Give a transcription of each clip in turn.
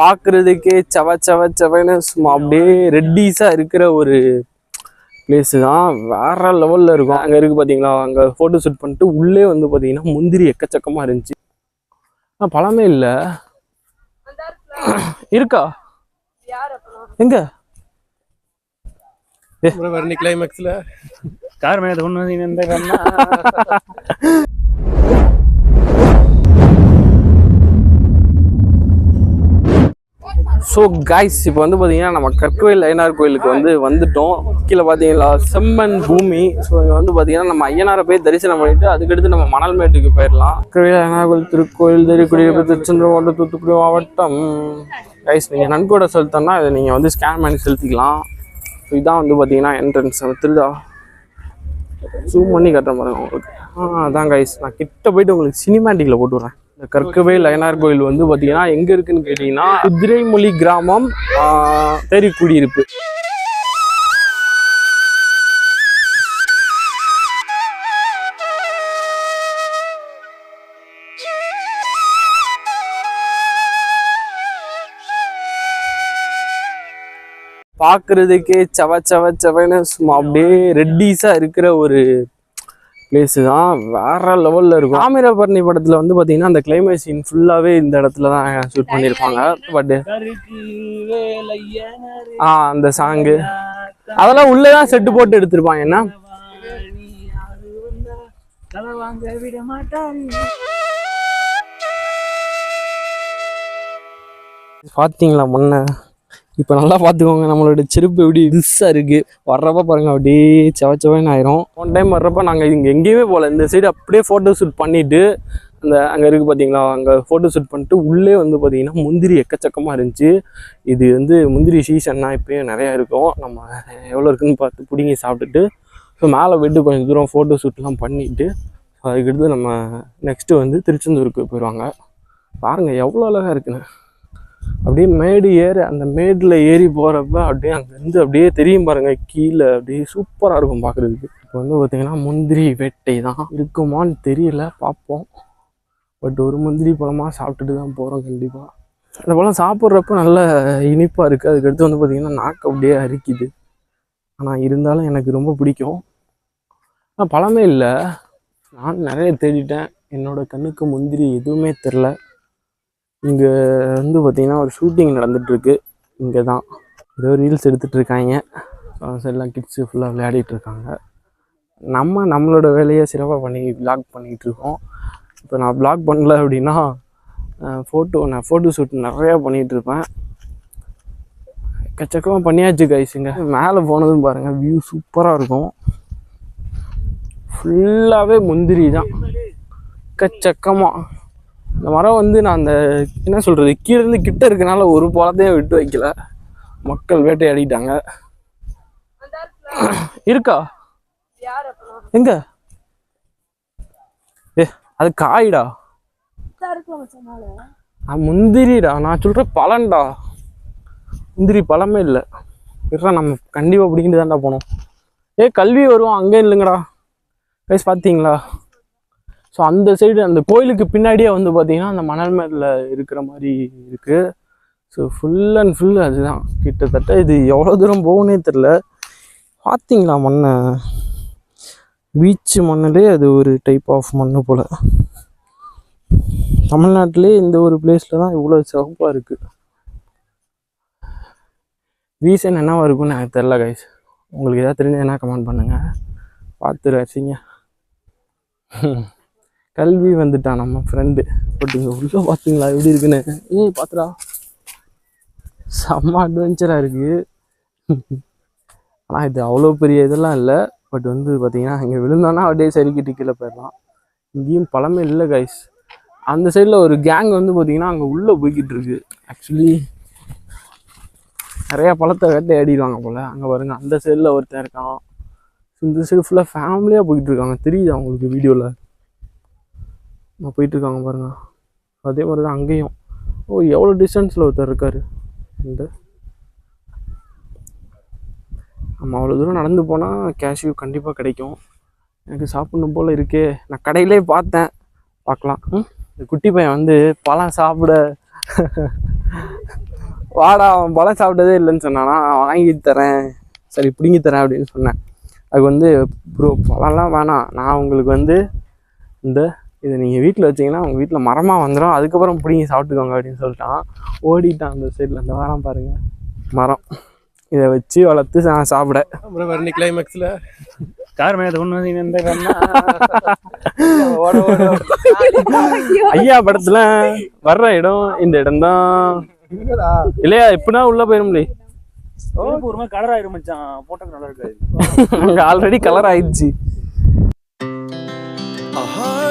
பார்க்கறதுக்கே செவ செவ செவன்னு சும்மா அப்படியே ரெட்டிஸாக இருக்கிற ஒரு பிளேஸு தான். வேற லெவலில் இருக்கும். அங்கே இருக்குது பார்த்தீங்களா அங்கே ஃபோட்டோ ஷூட் பண்ணிட்டு உள்ளே வந்து பார்த்தீங்கன்னா முந்திரி எக்கச்சக்கமாக இருந்துச்சு. ஆ பழமே இல்லை. இருக்கா? எங்க? வரணி கிளைமேக்ஸ்ல கார் மேலே ஒன்று ஸோ கைஸ் இப்போ வந்து பார்த்தீங்கன்னா நம்ம கற்கோயில் ஐயனார் கோயிலுக்கு வந்து வந்துட்டோம். கீழே பார்த்தீங்களா செம்மண் பூமி. ஸோ இங்கே வந்து பார்த்தீங்கன்னா நம்ம ஐயனாரை போய் தரிசனம் பண்ணிட்டு அதுக்கடுத்து நம்ம மணல்மேட்டுக்கு போயிடலாம். கற்கோயில் ஐயனார் கோயில் திருக்கோயில் திருக்குடியிருப்பு திருச்செந்தூர் மாவட்டம் தூத்துக்குடி மாவட்டம். கைஸ் நீங்கள் நன்கொடை செலுத்தோம்னா இதை நீங்கள் வந்து ஸ்கேன் பண்ணி செலுத்திக்கலாம். ஸோ இதான் வந்து பார்த்தீங்கன்னா என்ட்ரன்ஸ் திருதா ஜூம் பண்ணி கட்டுற பாருங்க உங்களுக்கு. ஆ அதான் கைஸ் நான் கிட்ட போயிட்டு உங்களுக்கு சினிமேட்டிக்கில் போட்டு விட்றேன். இந்த கற்கவேல் லயனார் கோயில் வந்து பார்த்தீங்கன்னா எங்கே இருக்குன்னு கேட்டிங்கன்னா குதிரைமொழி கிராமம் ஆ, தேரி குடியிருப்பு. பார்க்கறதுக்கே செவ செவ செவன்னு சும்மா அப்படியே ரெட்டிஸாக இருக்கிற ஒரு பிளேஸ் தான். வேற லெவலில் இருக்கும். ஆமிரபரணி படத்தில் வந்து பார்த்தீங்கன்னா அந்த கிளைமேட் சீன் ஃபுல்லாகவே இந்த இடத்துல தான் ஷூட் பண்ணியிருப்பாங்க. பட் ஆ அந்த சாங்கு அதெல்லாம் உள்ளே தான் செட்டு போட்டு எடுத்திருப்பாங்க. என்ன? பார்த்தீங்களா முன்ன? இப்போ நல்லா பார்த்துக்கோங்க நம்மளோட செருப்பு எப்படி ரிஸ்ஸாக இருக்குது வர்றப்ப பாருங்கள் அப்படியே செவ செவன்னு ஆயிரும். ஒன் டைம் வர்றப்ப நாங்கள் இங்கே எங்கேயுமே போகல இந்த சைடு அப்படியே ஃபோட்டோ ஷூட் பண்ணிவிட்டு அந்த அங்கே இருக்குது பார்த்தீங்களா அங்கே ஃபோட்டோ ஷூட் பண்ணிட்டு உள்ளே வந்து பார்த்தீங்கன்னா முந்திரி எக்கச்சக்கமாக இருந்துச்சு. இது வந்து முந்திரி சீசன்னா இப்போயும் நிறையா இருக்கும். நம்ம எவ்வளோ இருக்குன்னு பார்த்து பிடிங்கி சாப்பிட்டுட்டு ஸோ மேலே விட்டு கொஞ்சம் தூரம் ஃபோட்டோ ஷூட்லாம் பண்ணிவிட்டு அதுக்கடுத்து நம்ம நெக்ஸ்ட்டு வந்து திருச்செந்தூருக்கு போயிடுவாங்க பாருங்கள் எவ்வளோ அழகாக இருக்குன்னு. அப்படியே மேடு ஏற அந்த மேடில் ஏறி போகிறப்ப அப்படியே அங்கேருந்து அப்படியே தெரியும் பாருங்கள் கீழே அப்படியே சூப்பராக இருக்கும் பார்க்குறதுக்கு இப்போ வந்து பார்த்தீங்கன்னா முந்திரி வேட்டை தான் இருக்குமான்னு தெரியல பார்ப்போம். பட் ஒரு முந்திரி பழமாக சாப்பிட்டுட்டு தான் போகிறோம் கண்டிப்பாக அந்த பழம் சாப்பிட்றப்ப நல்ல இனிப்பாக இருக்குது அதுக்கடுத்து வந்து பார்த்திங்கன்னா நாக்கு அப்படியே அரிக்குது. ஆனால் இருந்தாலும் எனக்கு ரொம்ப பிடிக்கும். ஆனால் பழமே இல்லை. நான் நிறைய தேடிட்டேன். என்னோட கண்ணுக்கு முந்திரி எதுவுமே தெரில. இங்கே வந்து பார்த்திங்கன்னா ஒரு ஷூட்டிங் நடந்துகிட்ருக்கு இங்கே தான் ஏதோ ரீல்ஸ் எடுத்துகிட்ருக்காங்க எல்லாம் கிட்ஸு ஃபுல்லாக விளையாடிட்டு இருக்காங்க நம்ம நம்மளோட வேலையை சிறப்பாக பண்ணி vlog பண்ணிகிட்ருக்கோம் இருக்கோம் இப்போ நான் vlog பண்ணல அப்படின்னா ஃபோட்டோ நான் ஃபோட்டோ ஷூட் நிறையா பண்ணிகிட்டு இருப்பேன் எக்கச்சக்கமாக பண்ணியாச்சு கைஸுங்க மேலே போனதும் பாருங்கள் வியூ சூப்பராக இருக்கும். ஃபுல்லாகவே முந்திரி தான் எக்கச்சக்கமாக இந்த மரம் வந்து நான் அந்த என்ன சொல்கிறது கீழேருந்து கிட்ட இருக்கனால ஒரு பழத்தையும் விட்டு வைக்கல. மக்கள் வேட்டையாடிட்டாங்க. இருக்கா? எங்க? ஏ அது காய்டா. முந்திரிடா. நான் சொல்ற பழம்டா. முந்திரி பழமே இல்லை. நம்ம கண்டிப்பாக பிடிக்கிட்டு தான்டா போனோம். ஏ கல்வி வருவோம் அங்கே இல்லைங்கடா. கைஸ் பார்த்தீங்களா ஸோ அந்த சைடு அந்த கோயிலுக்கு பின்னாடியே வந்து பார்த்தீங்கன்னா அந்த மணல் மேல இருக்கிற மாதிரி இருக்குது ஸோ ஃபுல் அண்ட் ஃபுல் அதுதான். கிட்டத்தட்ட இது எவ்வளோ தூரம் போகணே தெரில பார்த்தீங்களா மண்ணை? பீச்சு மண்ணிலே அது ஒரு டைப் ஆஃப் மண்ணு போல். தமிழ்நாட்டிலே இந்த ஒரு பிளேஸில் தான் இவ்வளோ சிறப்பாக இருக்குது ரீசன் என்னவாக இருக்கும்னு எனக்கு தெரில கைஸ் உங்களுக்கு எதாவது தெரிஞ்சதுன்னா கமெண்ட் பண்ணுங்கள் பார்த்து ரசிங்க. கல்வி வந்துட்டான் நம்ம ஃப்ரெண்டு பட் இங்கே உள்ளே பார்த்தீங்களா எப்படி இருக்குன்னு? ஏய் பார்த்துடா செம்ம அட்வென்ச்சராக இருக்குது ஆனால் இது அவ்வளோ பெரிய இதெல்லாம் இல்லை. பட் வந்து பார்த்தீங்கன்னா இங்கே விழுந்தோன்னா அப்படியே சரிக்கிட்டு கீழே போயிடலாம். இங்கேயும் பழமே இல்லை கைஸ் அந்த சைடில் ஒரு கேங் வந்து பார்த்திங்கன்னா அங்கே உள்ளே போய்கிட்டு இருக்கு. ஆக்சுவலி நிறையா பழத்தை வேட்டையாடிடுவாங்க போல். அங்கே பாருங்கள் அந்த சைடில் ஒருத்தன் இருக்கான். இந்த சைடு ஃபுல்லாக ஃபேமிலியாக போய்கிட்டு இருக்காங்க. தெரியுது அவங்களுக்கு வீடியோவில் நான் போயிட்டு இருக்காங்க பாருங்க. அதே மாதிரி தான் அங்கேயும். ஓ எவ்வளோ டிஸ்டன்ஸில் ஒருத்தர் இருக்கார்? இந்த. நம்ம அவ்வளோ தூரம் நடந்து போனால் கேஷ்யூ கண்டிப்பாக கிடைக்கும். எனக்கு சாப்பிடணும் போல் இருக்கே. நான் கடையிலே பார்த்தேன். பார்க்கலாம். இந்த குட்டி பையன் வந்து பழம் சாப்பிட வாடா அவன் பழம் சாப்பிட்டதே இல்லைன்னு சொன்னானா வாங்கி தரேன். சரி பிடுங்கி தரேன் அப்படின்னு சொன்னேன். அது வந்து ப்ரோ பழம்லாம் வேணாம். நான் உங்களுக்கு வந்து இந்த இதை நீங்கள் வீட்டில் வச்சீங்கன்னா உங்கள் வீட்டில் மரமாக வந்துடும் அதுக்கப்புறம் பிடிங்கி சாப்பிட்டுக்கோங்க அப்படின்னு சொல்லிட்டான். ஓடிட்டான் அந்த சைடில் அந்த வாரம் பாருங்க. மரம். இதை வச்சு வளர்த்து நான் சாப்பிட. அப்புறம் வரணும் கிளைமேக்ஸில் கார் மேலே ஒன்று ஐயா படத்துல வர்ற இடம் இந்த இடம் தான் இல்லையா எப்படின்னா உள்ள போயிடும்லே ஒரு கலர் ஆயிரும் மச்சான். போட்டோக்கு நல்லா இருக்காது. அங்க ஆல்ரெடி கலர் ஆயிடுச்சு. Our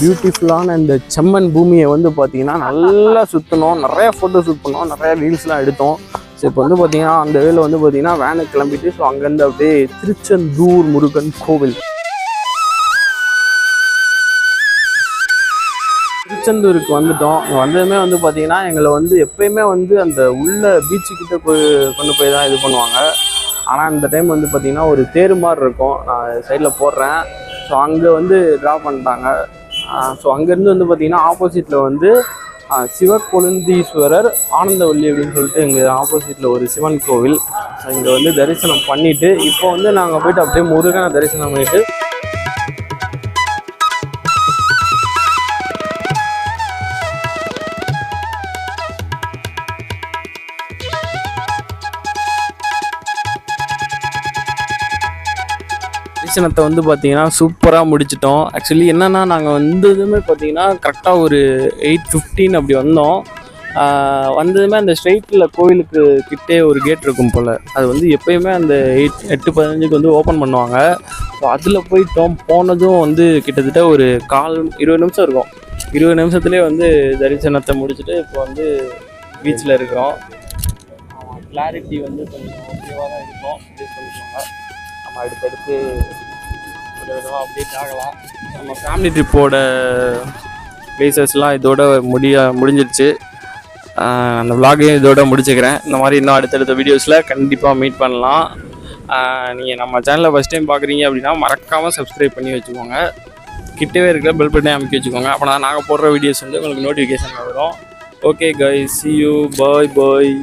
பியூட்டிஃபுல்லான இந்த செம்மன் பூமியை வந்து பார்த்தீங்கன்னா நல்லா சுற்றினோம் நிறைய ஃபோட்டோ ஷூட் பண்ணோம். நிறைய ரீல்ஸ்லாம் எடுத்தோம். ஸோ இப்போ வந்து பார்த்தீங்கன்னா அந்த வேலை வந்து பார்த்தீங்கன்னா வேனுக்கு கிளம்பிட்டு ஸோ அங்கேருந்து அப்படியே திருச்செந்தூர் முருகன் கோவில். திருச்செந்தூருக்கு வந்துட்டோம். வந்ததுமே வந்து பார்த்தீங்கன்னா எங்களை வந்து எப்பயுமே வந்து அந்த உள்ள பீச்சுக்கிட்ட போய் கொண்டு போய் தான் இது பண்ணுவாங்க. ஆனால் இந்த டைம் வந்து பார்த்தீங்கன்னா ஒரு தேர் மாதிரி இருக்கும். நான் சைடில் போடுறேன். ஸோ அங்கே வந்து ட்ரா பண்ணிட்டாங்க. ஸோ அங்கேருந்து வந்து பார்த்திங்கன்னா ஆப்போசிட்டில் வந்து சிவக்கொழுந்தீஸ்வரர் ஆனந்தவல்லி அப்படின்னு சொல்லிட்டு இங்கே ஆப்போசிட்டில் ஒரு சிவன் கோவில். இங்கே வந்து தரிசனம் பண்ணிவிட்டு இப்போ வந்து நாங்கள் போயிட்டு அப்படியே முருகனை தரிசனம் பண்ணிட்டு தரிசனத்தை வந்து பார்த்தீங்கன்னா சூப்பராக முடிச்சிட்டோம். ஆக்சுவலி என்னென்னா நாங்கள் வந்ததுமே பார்த்தீங்கன்னா கரெக்டாக ஒரு எயிட் ஃபிஃப்டீன் அப்படி வந்தோம். வந்ததுமே அந்த ஸ்ட்ரெயிட்டில் கோவிலுக்கு கிட்டே ஒரு கேட் இருக்கும் போல். அது வந்து எப்பயுமே அந்த எயிட் எட்டு பதினஞ்சுக்கு வந்து ஓப்பன் பண்ணுவாங்க. ஸோ அதில் போயிட்டோம். போனதும் வந்து கிட்டத்தட்ட ஒரு கால் இருபது நிமிஷம் இருக்கும். இருபது நிமிஷத்துலேயே வந்து தரிசனத்தை முடிச்சுட்டு இப்போ வந்து பீச்சில் இருக்கிறோம். கிளாரிட்டி வந்து கொஞ்சம் ஓகேவாக தான் இருக்கும். அப்படின்னு சொல்லியிருக்காங்க நம்ம அடுத்தடுத்து விதமாக அப்டேட் ஆகலாம். நம்ம ஃபேமிலி ட்ரிப்போட பிளேசஸ்லாம் இதோட முடிய முடிஞ்சிருச்சு. அந்த vlog-ஐயும் இதோட முடிச்சுக்கிறேன். இந்த மாதிரி இன்னும் அடுத்தடுத்த வீடியோஸில் கண்டிப்பாக மீட் பண்ணலாம். நீங்கள் நம்ம சேனலை ஃபஸ்ட் டைம் பார்க்குறீங்க அப்படின்னா மறக்காமல் சப்ஸ்கிரைப் பண்ணி வச்சுக்கோங்க. கிட்டவே இருக்கிற பெல் பட்டனை அமைக்க வச்சுக்கோங்க. அப்போ நாங்கள் போடுற வீடியோஸ் வந்து உங்களுக்கு நோட்டிஃபிகேஷன் வரும். Okay guys see you bye bye